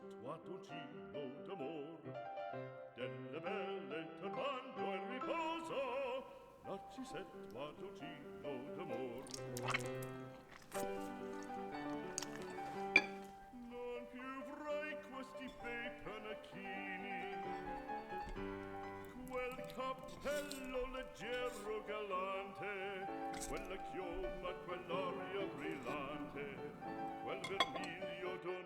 toi Tocino d'amor delle belle turbando il riposo narcisetto toi Tocino d'amor non più avrai questi bei panacchini quel cappello leggero galante quella chioma quell'aria brillante quel vermiglio d'oro